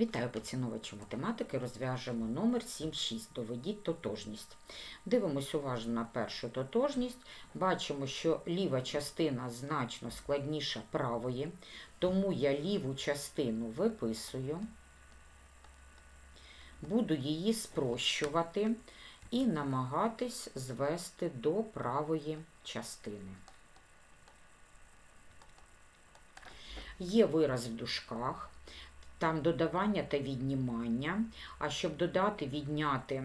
Вітаю поціновувачі математики. Розв'яжемо номер 7.6. Доведіть тотожність. Дивимось уважно на першу тотожність. Бачимо, що ліва частина значно складніша правої, тому я ліву частину виписую, буду її спрощувати і намагатись звести до правої частини. Є вираз в дужках там додавання та віднімання. А щоб додати, відняти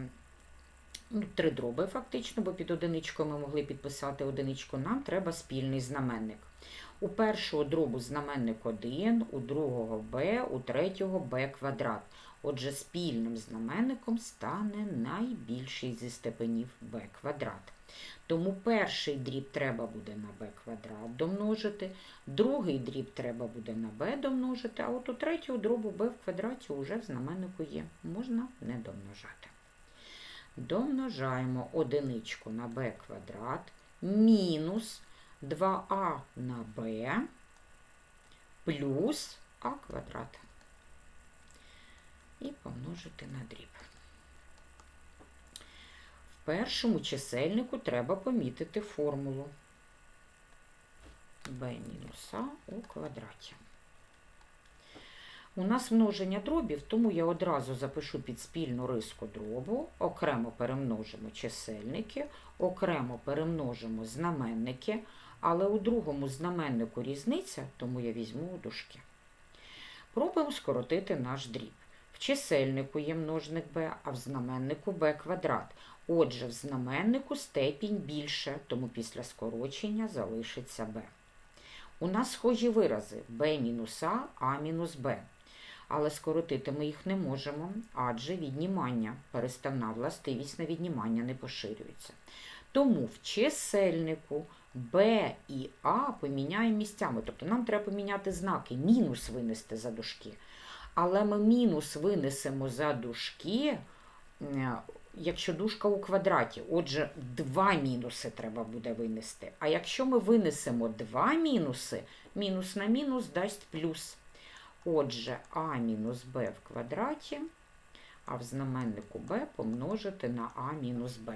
три дроби, фактично, бо під одиничкою ми могли підписати одиничку, нам треба спільний знаменник. У першого дробу знаменник 1, у другого b, у третього b квадрат. Отже, спільним знаменником стане найбільший зі степенів b квадрат. Тому перший дріб треба буде на b квадрат домножити, другий дріб треба буде на b домножити, а от у третього дробу b в квадраті вже в знаменнику є. Можна не домножати. Домножаємо одиничку на b квадрат мінус 2а на b плюс а квадрат. І помножити на дріб. В першому чисельнику треба помітити формулу b мінус а у квадраті. У нас множення дробів, тому я одразу запишу під спільну риску дробу, окремо перемножимо чисельники, окремо перемножимо знаменники, але у другому знаменнику різниця, тому я візьму у дужки. Пробуємо скоротити наш дріб. В чисельнику є множник b, а в знаменнику b квадрат. Отже, в знаменнику степінь більше, тому після скорочення залишиться b. У нас схожі вирази b мінус а, а мінус b. Але скоротити ми їх не можемо, адже віднімання, переставна властивість на віднімання не поширюється. Тому в чисельнику b і а поміняємо місцями. Тобто нам треба поміняти знаки, мінус винести за дужки. Але ми мінус винесемо за дужки, якщо дужка у квадраті. Отже, два мінуси треба буде винести. А якщо ми винесемо два мінуси, мінус на мінус дасть плюс. Отже, а мінус b в квадраті, а в знаменнику b помножити на а мінус b.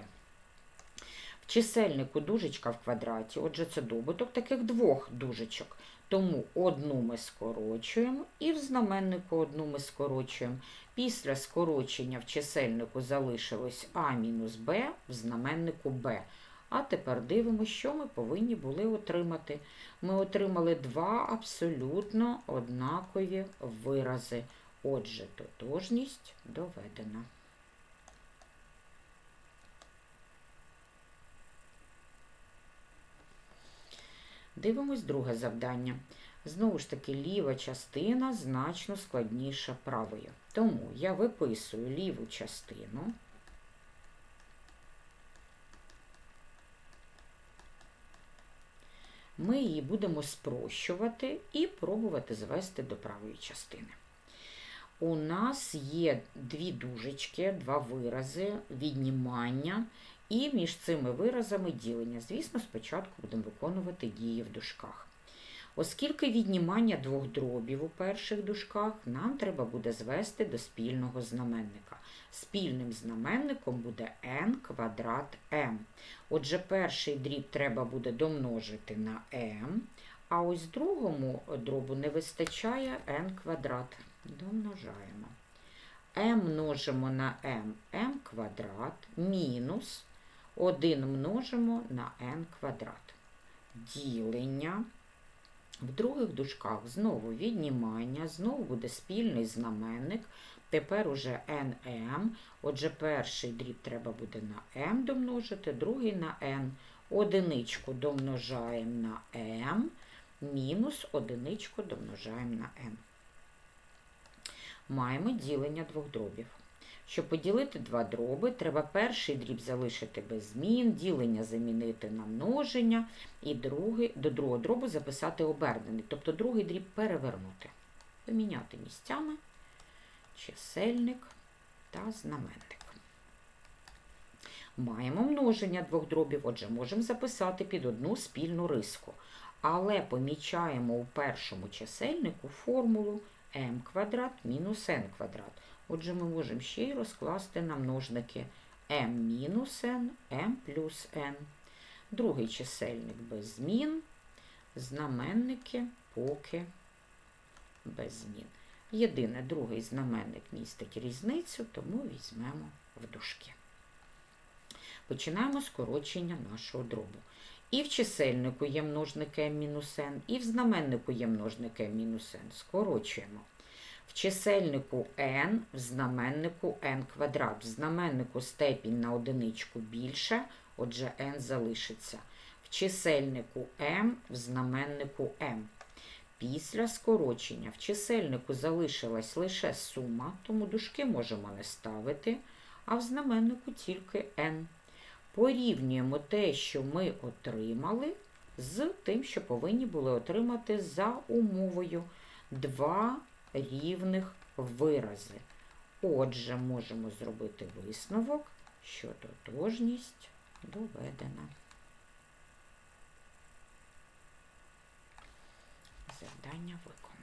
В чисельнику дужечка в квадраті, отже, це добуток таких двох дужечок. Тому одну ми скорочуємо і в знаменнику одну ми скорочуємо. Після скорочення в чисельнику залишилось а мінус b, в знаменнику b. А тепер дивимося, що ми повинні були отримати. Ми отримали два абсолютно однакові вирази. Отже, тотожність доведена. Дивимось друге завдання. Знову ж таки, ліва частина значно складніша правої. Тому я виписую ліву частину. Ми її будемо спрощувати і пробувати звести до правої частини. У нас є дві дужечки, два вирази, віднімання і між цими виразами ділення. Звісно, спочатку будемо виконувати дії в дужках. Оскільки віднімання двох дробів у перших дужках, нам треба буде звести до спільного знаменника. Спільним знаменником буде n квадрат m. Отже, перший дріб треба буде домножити на m, а ось другому дробу не вистачає n квадрат. Домножаємо. m множимо на m, m квадрат мінус 1 множимо на n квадрат. Ділення. В других дужках знову віднімання, знову буде спільний знаменник. Тепер уже nm. Отже, перший дріб треба буде на m домножити, другий на n. Одиничку домножаємо на m, мінус одиничку домножаємо на n. Маємо ділення двох дробів. Щоб поділити два дроби, треба перший дріб залишити без змін, ділення замінити на множення, і другий, до другого дробу записати обернений, тобто другий дріб перевернути. Поміняти місцями чисельник та знаменник. Маємо множення двох дробів, отже, можемо записати під одну спільну риску. Але помічаємо у першому чисельнику формулу m квадрат мінус n квадрат. Отже, ми можемо ще й розкласти на множники m мінус n, m плюс n. Другий чисельник без змін, знаменники поки без змін. Єдине, другий знаменник містить різницю, тому візьмемо в дужки. Починаємо скорочення нашого дробу. І в чисельнику є множник m-n, і в знаменнику є множник m мінус n. Скорочуємо. В чисельнику n, в знаменнику n квадрат. В знаменнику степінь на одиничку більше, отже n залишиться. В чисельнику m, в знаменнику m. Після скорочення в чисельнику залишилась лише сума, тому дужки можемо не ставити, а в знаменнику тільки n. Порівнюємо те, що ми отримали, з тим, що повинні були отримати за умовою два рівних вирази. Отже, можемо зробити висновок, що тотожність доведена. Завдання виконано.